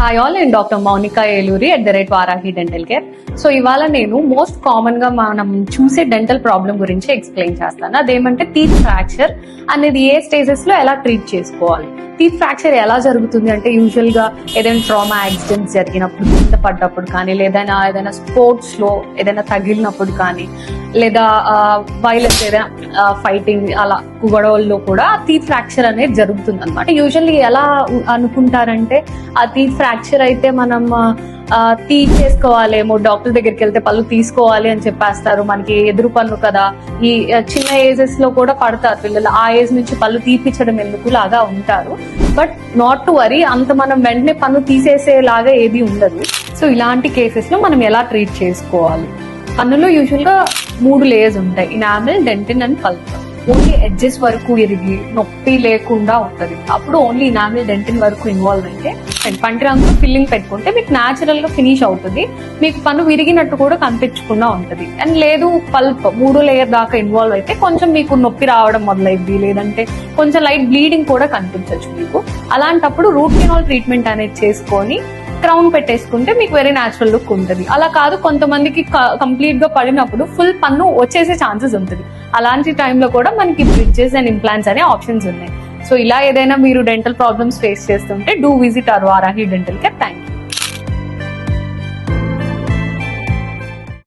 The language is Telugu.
హాయ్ ఆల్ నేను doctor Mounika Eluri at the rate Varahi dental care so ఇవాళ నేను మోస్ట్ కామన్గా మనం చూసే డెంటల్ ప్రాబ్లం గురించి ఎక్స్ప్లెయిన్ చేస్తాను. అదేమంటే టీత్ ఫ్రాక్చర్ అనేది ఏ స్టేజెస్లో ఎలా ట్రీట్ చేసుకోవాలి? టీత్ ఫ్రాక్చర్ ఎలా జరుగుతుంది? అంటే యూజువల్గా ఏదైనా ట్రామా యాక్సిడెంట్స్ జరిగినప్పుడు కింద పడ్డప్పుడు కానీ లేదైనా ఏదైనా స్పోర్ట్స్లో ఏదైనా తగిలినప్పుడు కానీ లేదా వైలెన్స్ ఏదైనా ఫైటింగ్ అలా గొడవల్లో కూడా తీ ఫ్రాక్చర్ అనేది జరుగుతుంది అనమాట యూజువల్లీ ఎలా అనుకుంటారంటే ఆ తీ ఫ్రాక్చర్ అయితే మనం తీసేసుకోవాలేమో డాక్టర్ దగ్గరికి వెళ్తే పళ్ళు తీసుకోవాలి అని చెప్పేస్తారు. మనకి ఎదురు పన్ను కదా. ఈ చిన్న ఏజెస్లో కూడా పడతారు పిల్లలు. ఆ ఏజ్ నుంచి పళ్ళు తీపిచ్చడం ఎందుకు లాగా ఉంటారు. బట్ నాట్ టు వరీ అంత మనం వెంటనే పన్ను తీసేసేలాగా ఏది ఉండదు. సో ఇలాంటి కేసెస్లో మనం ఎలా ట్రీట్ చేసుకోవాలి? పన్నులో యూజువల్గా మూడు లేయర్స్ ఉంటాయి. Enamel dentin and pulp only edges వరకు ఇరిగి నొప్పి లేకుండా ఉంటది. అప్పుడు ఓన్లీ ఇనామిల్ డెంటిన్ వరకు ఇన్వాల్వ్ అయితే అండ్ పంటి రంగు ఫిల్లింగ్ పెట్టుకుంటే మీకు న్యాచురల్గా ఫినిష్ అవుతుంది. మీకు పన్ను విరిగినట్టు కూడా కనిపించకుండా ఉంటది. అండ్ లేదు పల్ప్ మూడు లేయర్ దాకా ఇన్వాల్వ్ అయితే కొంచెం మీకు నొప్పి రావడం మొదలైద్ది. లేదంటే కొంచెం లైట్ బ్లీడింగ్ కూడా కనిపించవచ్చు మీకు. అలాంటప్పుడు రూట్ కెనాల్ ట్రీట్మెంట్ అనేది చేసుకొని క్రౌన్ పెట్టేసుకుంటే మీకు వెరీ న్యాచురల్ లుక్ ఉంటుంది. అలా కాదు కొంతమందికి కంప్లీట్గా పడినప్పుడు ఫుల్ పన్ను వచ్చేసే ఛాన్సెస్ ఉంటుంది. అలాంటి టైంలో కూడా మనకి బ్రిడ్జెస్ అండ్ ఇంప్లాంట్స్ అనే ఆప్షన్స్ ఉన్నాయి. సో ఇలా ఏదైనా మీరు డెంటల్ ప్రాబ్లమ్స్ ఫేస్ చేస్తుంటే do visit our Varahi dental care thank